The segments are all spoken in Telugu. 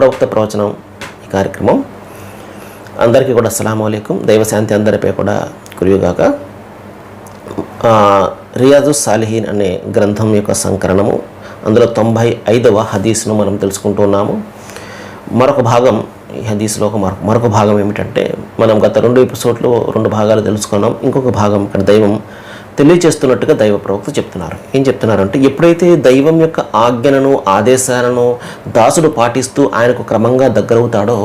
ప్రవక్త ప్రవచనం ఈ కార్యక్రమం. అందరికీ కూడా అస్సలం అయికం దైవశాంతి అందరిపై కూడా కురియుగాక. రియాజు సాలిహీన్ అనే గ్రంథం యొక్క సంకలనము అందులో తొంభై ఐదవ హదీస్ను మనం తెలుసుకుంటున్నాము మరొక భాగం ఈ హదీస్లో ఒక మరొక మరొక భాగం ఏమిటంటే మనం గత రెండు ఎపిసోడ్లో రెండు భాగాలు తెలుసుకున్నాం. ఇంకొక భాగం ఇక్కడ దైవం తెలియజేస్తున్నట్టుగా దైవ ప్రవక్త చెప్తున్నారు. ఏం చెప్తున్నారంటే ఎప్పుడైతే దైవం యొక్క ఆజ్ఞలను ఆదేశాలను దాసుడు పాటిస్తూ ఆయనకు క్రమంగా దగ్గరవుతాడో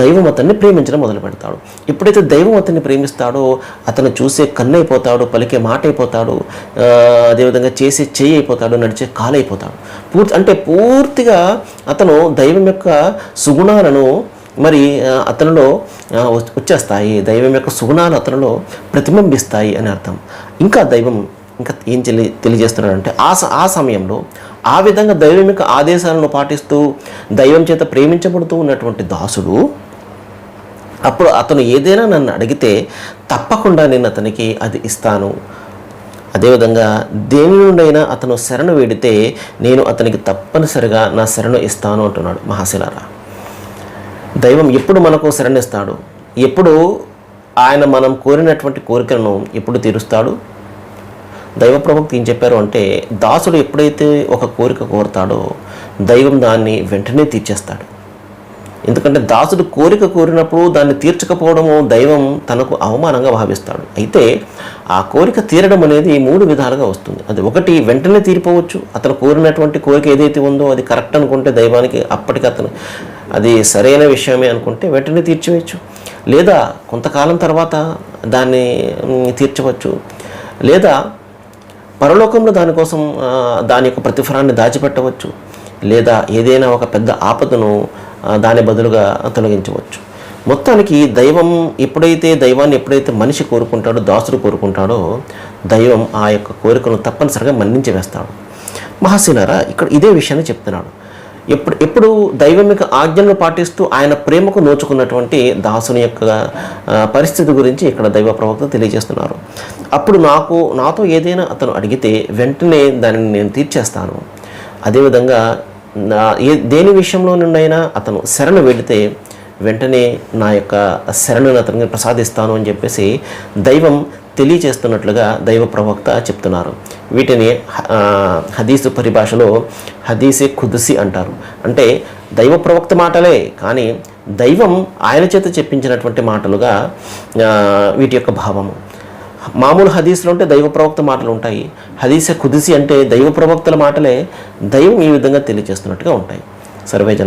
దైవం అతన్ని ప్రేమించడం మొదలు పెడతాడు ఎప్పుడైతే దైవం అతన్ని ప్రేమిస్తాడో అతను చూసే కన్ను పలికే మాట అయిపోతాడు అదేవిధంగా చేసే చెయ్యి అయిపోతాడు నడిచే కాలు అయిపోతాడు పూర్తి అంటే పూర్తిగా అతను దైవం యొక్క సుగుణాలను మరి అతనిలో వచ్చేస్తాయి. దైవం యొక్క సుగుణాలు అతనిలో ప్రతిబింబిస్తాయి అని అర్థం. ఇంకా దైవం ఇంకా ఏం తెలి తెలియజేస్తున్నాడంటే ఆ ఆ సమయంలో ఆ విధంగా దైవం యొక్క ఆదేశాలను పాటిస్తూ దైవం చేత ప్రేమించబడుతూ ఉన్నటువంటి దాసుడు అప్పుడు అతను ఏదైనా నన్ను అడిగితే తప్పకుండా నేను అతనికి అది ఇస్తాను. అదేవిధంగా దేని నుండైనా అతను శరణు వేడితే నేను అతనికి తప్పనిసరిగా నా శరణు ఇస్తాను అంటున్నాడు మహాశిలారా దైవం ఎప్పుడు మనకు శరణిస్తాడు? ఎప్పుడు ఆయన మనం కోరినటువంటి కోరికలను ఎప్పుడు తీరుస్తాడు? దైవ ప్రవక్త ఏం చెప్పారు అంటే దాసుడు ఎప్పుడైతే ఒక కోరిక కోరుతాడో దైవం దాన్ని వెంటనే తీర్చేస్తాడు. ఎందుకంటే దాసుడు కోరిక కోరినప్పుడు దాన్ని తీర్చకపోవడము దైవం తనకు అవమానంగా భావిస్తాడు. అయితే ఆ కోరిక తీరడం అనేది మూడు విధాలుగా వస్తుంది. అది ఒకటి వెంటనే తీరిపోవచ్చు. అతను కోరినటువంటి కోరిక ఏదైతే ఉందో అది కరెక్ట్ అనుకుంటే దైవానికి అప్పటికి అతను అది సరైన విషయమే అనుకుంటే వెంటనే తీర్చివేయచ్చు. లేదా కొంతకాలం తర్వాత దాన్ని తీర్చవచ్చు. లేదా పరలోకంలో దానికోసం దాని యొక్క ప్రతిఫలాన్ని దాచిపెట్టవచ్చు. లేదా ఏదైనా ఒక పెద్ద ఆపదను దాని బదులుగా తొలగించవచ్చు. మొత్తానికి దైవం ఎప్పుడైతే దైవాన్ని ఎప్పుడైతే మనిషి కోరుకుంటాడో దాసుడు కోరుకుంటాడో దైవం ఆ యొక్క కోరికను తప్పనిసరిగా మన్నించి వేస్తాడు. మహాశీలారా ఇక్కడ ఇదే విషయాన్ని చెప్తున్నాడు. ఎప్పుడు ఎప్పుడు దైవం యొక్క ఆజ్ఞలను పాటిస్తూ ఆయన ప్రేమకు నోచుకున్నటువంటి దాసుని యొక్క పరిస్థితి గురించి ఇక్కడ దైవ ప్రవక్త తెలియజేస్తున్నారు. అప్పుడు నాకు నాతో ఏదైనా అతను అడిగితే వెంటనే దానిని నేను తీర్చేస్తాను. అదేవిధంగా నా ఏ దేని విషయంలో నుండైనా అతను శరణు వెళితే వెంటనే నా యొక్క శరణుని అతనికి ప్రసాదిస్తాను అని చెప్పేసి దైవం తెలియచేస్తున్నట్లుగా దైవ ప్రవక్త చెప్తున్నారు. వీటిని హదీసు పరిభాషలో హదీసే ఖుదుసి అంటారు. అంటే దైవ ప్రవక్త మాటలే కానీ దైవం ఆయన చేత చెప్పించినటువంటి మాటలుగా వీటి యొక్క భావము. మామూలు హదీసులు ఉంటే దైవ ప్రవక్త మాటలు ఉంటాయి. హదీసే కుదిసి అంటే దైవ ప్రవక్తల మాటలే దైవం ఈ విధంగా తెలియజేస్తున్నట్టుగా ఉంటాయి. సర్వేజన